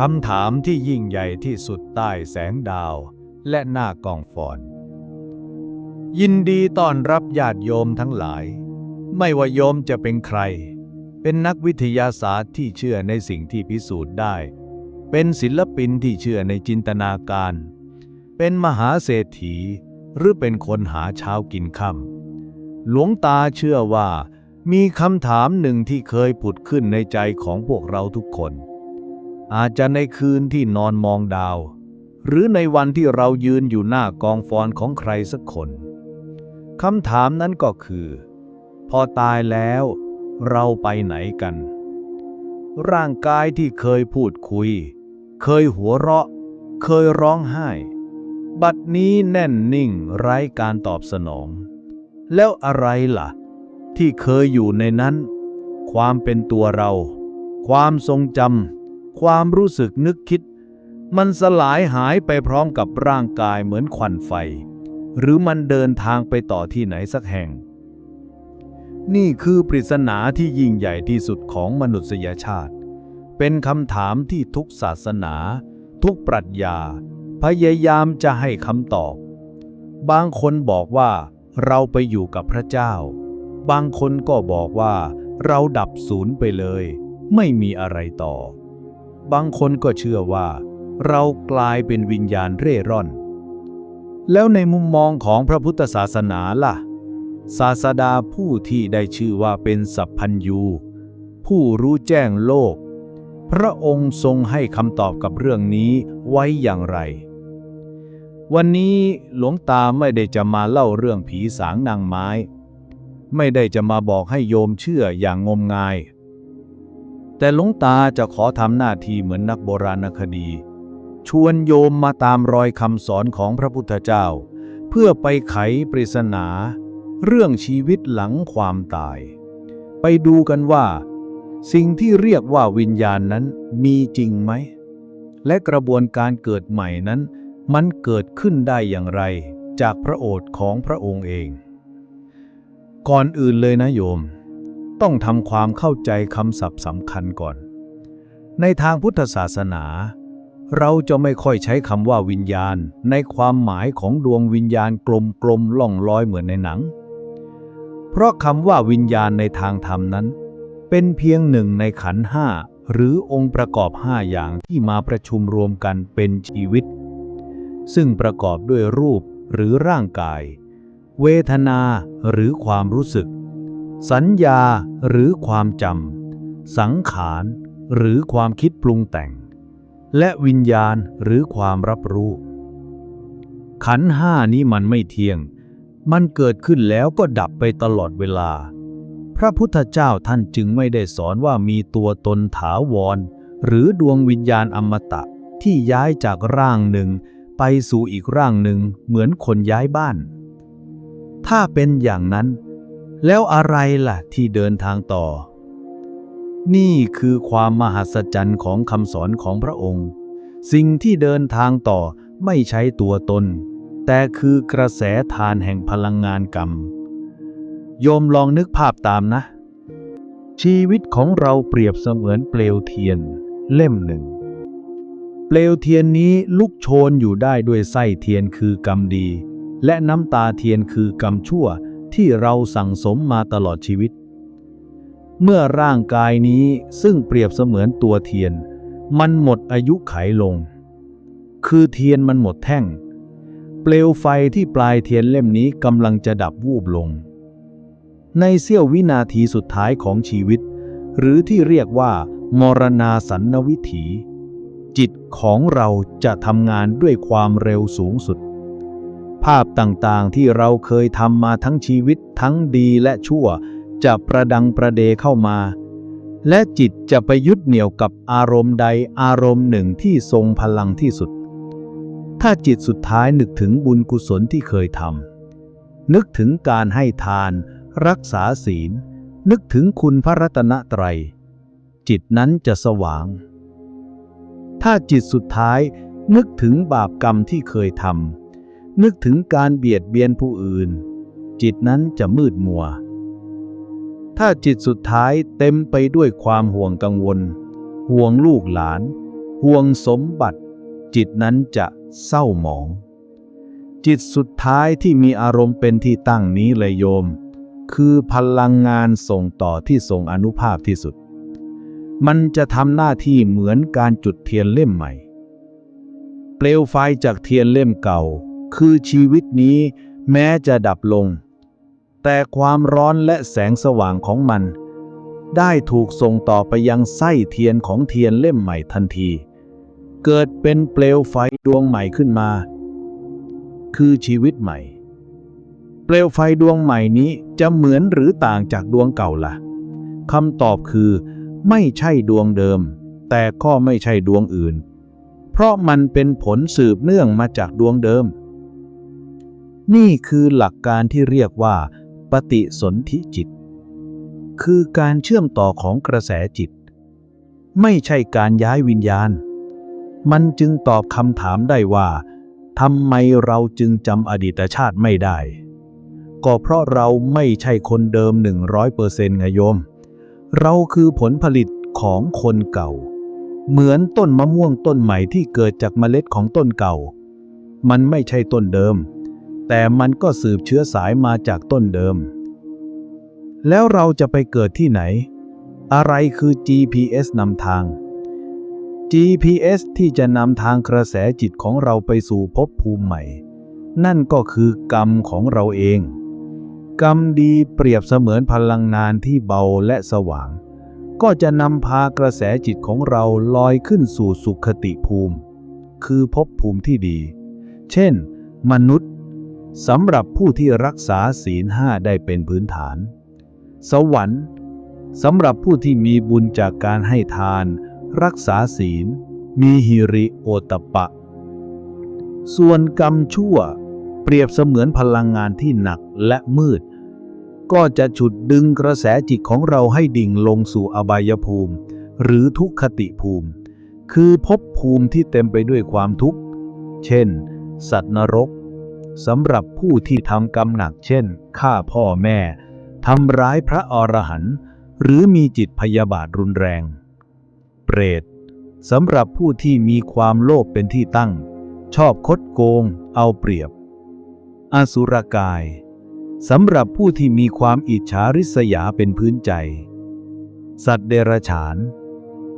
คำถามที่ยิ่งใหญ่ที่สุดใต้แสงดาวและหน้ากองฟอน ยินดีต้อนรับญาติโยมทั้งหลาย ไม่ว่าโยมจะเป็นใคร เป็นนักวิทยาศาสตร์ที่เชื่อในสิ่งที่พิสูจน์ได้ เป็นศิลปินที่เชื่อในจินตนาการ เป็นมหาเศรษฐี หรือเป็นคนหาเช้ากินค่ำหลวงตาเชื่อว่า มีคำถามหนึ่งที่เคยผุดขึ้นในใจของพวกเราทุกคน อาจจะในคืนที่นอนมองดาว หรือในวันที่เรายืนอยู่หน้ากองฟอนของใครสักคนคำถามนั้นก็คือ พอตายแล้วเราไปไหนกัน ร่างกายที่เคยพูดคุย เคยหัวเราะ เคยร้องไห้ บัดนี้แน่นนิ่งไร้การตอบสนอง แล้วอะไรล่ะ ที่เคยอยู่ในนั้น ความเป็นตัวเรา ความทรงจำ ความรู้สึกนึกคิด มันสลายหายไปพร้อมกับร่างกายเหมือนควันไฟ หรือมันเดินทางไปต่อที่ไหนสักแห่ง นี่คือปริศนาที่ยิ่งใหญ่ที่สุดของมนุษยชาติ เป็นคำถามที่ทุกศาสนา ทุกปรัชญา พยายามจะให้คำตอบ บางคนบอกว่าเราไปอยู่กับพระเจ้า บางคนก็บอกว่าเราดับศูนย์ไปเลย ไม่มีอะไรต่อ บางคนก็เชื่อว่า เรากลายเป็นวิญญาณเร่ร่อน แล้วในมุมมองของพระพุทธศาสนาล่ะ ศาสดาผู้ที่ได้ชื่อว่าเป็นสัพพัญยู ผู้รู้แจ้งโลก พระองค์ทรงให้คำตอบกับเรื่องนี้ไว้อย่างไร วันนี้หลวงตาไม่ได้จะมาเล่าเรื่องผีสางนางไม้ ไม่ได้จะมาบอกให้โยมเชื่ออย่างงมงาย แต่หลวงตาจะขอทำหน้าที่เหมือนนักโบราณคดี ชวนโยมมาตามรอยคำสอนของพระพุทธเจ้า เพื่อไปไขปริศนา เรื่องชีวิตหลังความตาย ไปดูกันว่า สิ่งที่เรียกว่าวิญญาณนั้นมีจริงไหม และกระบวนการเกิดใหม่นั้น มันเกิดขึ้นได้อย่างไร จากพระโอษฐ์ของพระองค์เอง ก่อนอื่นเลยนะโยม ต้องทำความเข้าใจคำศัพท์สำคัญก่อน ในทางพุทธศาสนา เราจะไม่ค่อยใช้คำว่าวิญญาณ ในความหมายของดวงวิญญาณกลมๆล่องลอยเหมือนในหนัง เพราะคำว่าวิญญาณในทางธรรมนั้น เป็นเพียงหนึ่งในขันห้าหรือองค์ประกอบห้าอย่างที่มาประชุมรวมกันเป็นชีวิต ซึ่งประกอบด้วยรูปหรือร่างกาย เวทนาหรือความรู้สึก สัญญาหรือความจำ สังขารหรือความคิดปรุงแต่ง และวิญญาณหรือความรับรู้ ขันห้านี้มันไม่เที่ยง มันเกิดขึ้นแล้วก็ดับไปตลอดเวลา พระพุทธเจ้าท่านจึงไม่ได้สอนว่ามีตัวตนถาวร หรือดวงวิญญาณอมตะที่ย้ายจากร่างหนึ่งไปสู่อีกร่างหนึ่งเหมือนคนย้ายบ้าน ถ้าเป็นอย่างนั้น แล้วอะไรล่ะที่เดินทางต่อ นี่คือความมหัศจรรย์ของคำสอนของพระองค์ สิ่งที่เดินทางต่อไม่ใช้ตัวตน แต่คือกระแสทานแห่งพลังงานกรรม โยมลองนึกภาพตามนะ ชีวิตของเราเปรียบเสมือนเปลวเทียน เล่มหนึ่ง เปลวเทียนนี้ลุกโชนอยู่ได้ด้วยไส้เทียนคือกรรมดี และน้ำตาเทียนคือกรรมชั่ว ที่เราสั่งสมมาตลอดชีวิต เมื่อร่างกายนี้ซึ่งเปรียบเสมือนตัวเทียน มันหมดอายุไขลง คือเทียนมันหมดแท่ง เปลวไฟที่ปลายเทียนเล่มนี้กำลังจะดับวูบลง ในเสี้ยววินาทีสุดท้ายของชีวิต หรือที่เรียกว่า มรณาสันนวิถี จิตของเราจะทำงานด้วยความเร็วสูงสุด ภาพต่างๆ ที่เราเคยทำมาทั้งชีวิตทั้งดีและชั่ว จะประดังประเดเข้ามา และจิตจะไปยึดเหนี่ยวกับอารมณ์ใดอารมณ์หนึ่งที่ทรงพลังที่สุด ถ้าจิตสุดท้ายนึกถึงบุญกุศลที่เคยทำนึกถึงการให้ทาน รักษาศีล นึกถึงคุณพระรัตนตรัย จิตนั้นจะสว่าง ถ้าจิตสุดท้ายนึกถึงบาปกรรมที่เคยทำ นึกถึงการเบียดเบียนผู้อื่น จิตนั้นจะมืดมัว ถ้าจิตสุดท้ายเต็มไปด้วยความห่วงกังวล ห่วงลูกหลาน ห่วงสมบัติ จิตนั้นจะเศร้าหมอง จิตสุดท้ายที่มีอารมณ์เป็นที่ตั้งนี้เลยโยม คือพลังงานส่งต่อที่ทรงอนุภาพที่สุด มันจะทำหน้าที่เหมือนการจุดเทียนเล่มใหม่ เปลวไฟจากเทียนเล่มเก่า คือชีวิตนี้แม้จะดับลง แต่ความร้อนและแสงสว่างของมัน ได้ถูกส่งต่อไปยังไส้เทียนของเทียนเล่มใหม่ทันที เกิดเป็นเปลวไฟดวงใหม่ขึ้นมา คือชีวิตใหม่ เปลวไฟดวงใหม่นี้จะเหมือนหรือต่างจากดวงเก่าล่ะคำตอบคือไม่ใช่ดวงเดิม แต่ก็ไม่ใช่ดวงอื่น เพราะมันเป็นผลสืบเนื่องมาจากดวงเดิม นี่คือหลักการที่เรียกว่า ปฏิสนธิจิต คือการเชื่อมต่อของกระแสจิต ไม่ใช่การย้ายวิญญาณ มันจึงตอบคำถามได้ว่าทำไมเราจึงจำอดีตชาติไม่ได้ ก็เพราะเราไม่ใช่คนเดิม 100%ไงโยม เราคือผลผลิตของคนเก่า เหมือนต้นมะม่วงต้นใหม่ที่เกิดจากเมล็ดของต้นเก่า มันไม่ใช่ต้นเดิม แต่มันก็สืบเชื้อสายมาจากต้นเดิม แล้วเราจะไปเกิดที่ไหน อะไรคือ GPS นำทาง GPS ที่จะนำทางกระแสจิตของเราไปสู่ภพภูมิใหม่ นั่นก็คือกรรมของเราเอง กรรมดีเปรียบเสมือนพลังงานที่เบาและสว่าง ก็จะนำพากระแสจิตของเราลอยขึ้นสู่สุขติภูมิ คือภพภูมิที่ดี เช่น มนุษย์ สำหรับผู้ที่รักษาศีลห้าได้เป็นพื้นฐาน สวรรค์สำหรับผู้ที่มีบุญจากการให้ทาน รักษาศีล มีฮิริโอตปปะ ส่วนกรรมชั่วเปรียบเสมือนพลังงานที่หนักและมืด ก็จะฉุดดึงกระแสจิตของเราให้ดิ่งลงสู่อบายภูมิ หรือทุกขติภูมิ คือภพภูมิที่เต็มไปด้วยความทุกข์ เช่น สัตว์นรก สำหรับผู้ที่ทำกรรมหนักเช่นฆ่าพ่อแม่ทำร้ายพระอรหันต์หรือมีจิตพยาบาทรุนแรง เปรตสำหรับผู้ที่มีความโลภเป็นที่ตั้ง ชอบคดโกง เอาเปรียบ อสุรกาย สำหรับผู้ที่มีความอิจฉาริษยาเป็นพื้นใจ สัตว์เดรัจฉาน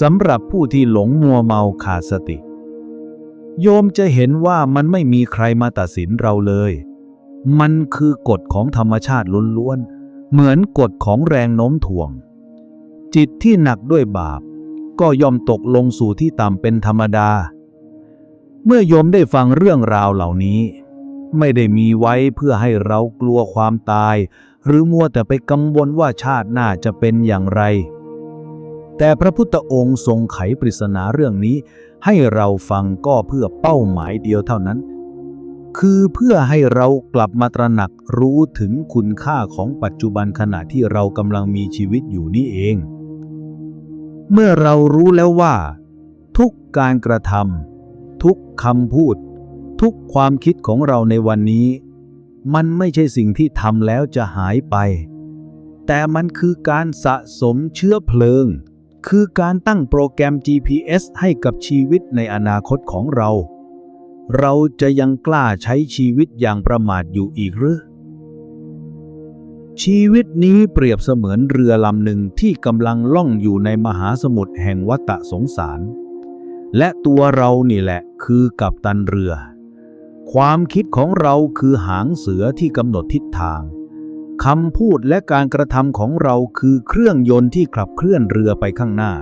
สำหรับผู้ที่หลงมัวเมาขาดสติ โยมจะเห็นว่ามันไม่มีใครมาตัดสินเราเลย มันคือกฎของธรรมชาติล้วนๆ เหมือนกฎของแรงโน้มถ่วง จิตที่หนักด้วยบาป ก็ยอมตกลงสู่ที่ต่ำเป็นธรรมดา เมื่อโยมได้ฟังเรื่องราวเหล่านี้ ไม่ได้มีไว้เพื่อให้เรากลัวความตาย หรือมัวแต่ไปกังวลว่าชาติหน้าจะเป็นอย่างไร แต่พระพุทธองค์ทรงไขปริศนาเรื่องนี้ ให้เราฟังก็เพื่อเป้าหมายเดียวเท่านั้น คือเพื่อให้เรากลับมาตระหนักรู้ถึงคุณค่าของปัจจุบันขณะที่เรากำลังมีชีวิตอยู่นี่เอง เมื่อเรารู้แล้วว่า ทุกการกระทำทุกคำพูด ทุกความคิดของเราในวันนี้ มันไม่ใช่สิ่งที่ทำแล้วจะหายไป แต่มันคือการสะสมเชื้อเพลิง คือการตั้งโปรแกรม GPS ให้กับชีวิตในอนาคตของเรา เราจะยังกล้าใช้ชีวิตอย่างประมาทอยู่อีกหรือ ชีวิตนี้เปรียบเสมือนเรือลำหนึ่งที่กำลังล่องอยู่ในมหาสมุทรแห่งวัฏสงสาร และตัวเรานี่แหละคือกัปตันเรือ ความคิดของเราคือหางเสือที่กำหนดทิศทาง คำพูดและการกระทำของเราคือเครื่องยนต์ที่ขับเคลื่อนเรือไปข้างหน้า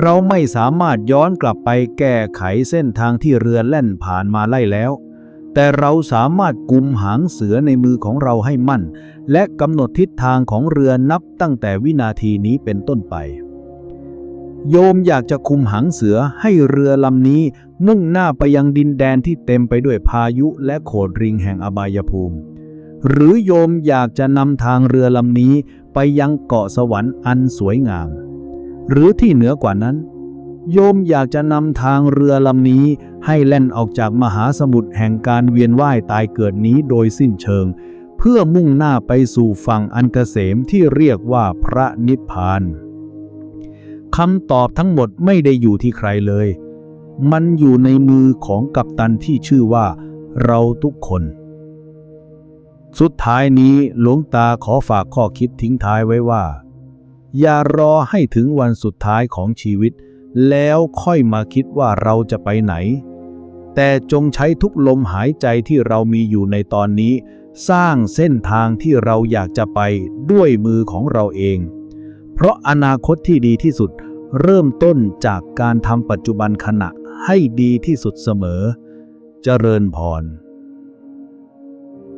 เราไม่สามารถย้อนกลับไปแก้ไขเส้นทางที่เรือแล่นผ่านมาไล่แล้ว แต่เราสามารถกุมหางเสือในมือของเราให้มั่น และกำหนดทิศทางของเรือนับตั้งแต่วินาทีนี้เป็นต้นไป โยมอยากจะคุมหางเสือให้เรือลำนี้มุ่งหน้าไปยังดินแดนที่เต็มไปด้วยพายุและโขดริงแห่งอบายภูมิ หรือโยมอยากจะนำทางเรือลำนี้ไปยังเกาะสวรรค์อันสวยงาม หรือที่เหนือกว่านั้น โยมอยากจะนำทางเรือลำนี้ให้แล่นออกจากมหาสมุทรแห่งการเวียนว่ายตายเกิดนี้โดยสิ้นเชิง เพื่อมุ่งหน้าไปสู่ฝั่งอันเกษมที่เรียกว่าพระนิพพานคำตอบทั้งหมดไม่ได้อยู่ที่ใครเลย มันอยู่ในมือของกัปตันที่ชื่อว่าเราทุกคน สุดท้ายนี้หลวงตาขอฝากข้อคิดทิ้งท้ายไว้ว่า อย่ารอให้ถึงวันสุดท้ายของชีวิต แล้วค่อยมาคิดว่าเราจะไปไหน แต่จงใช้ทุกลมหายใจที่เรามีอยู่ในตอนนี้ สร้างเส้นทางที่เราอยากจะไปด้วยมือของเราเอง เพราะอนาคตที่ดีที่สุดเริ่มต้นจากการทำปัจจุบันขณะให้ดีที่สุดเสมอ เจริญพร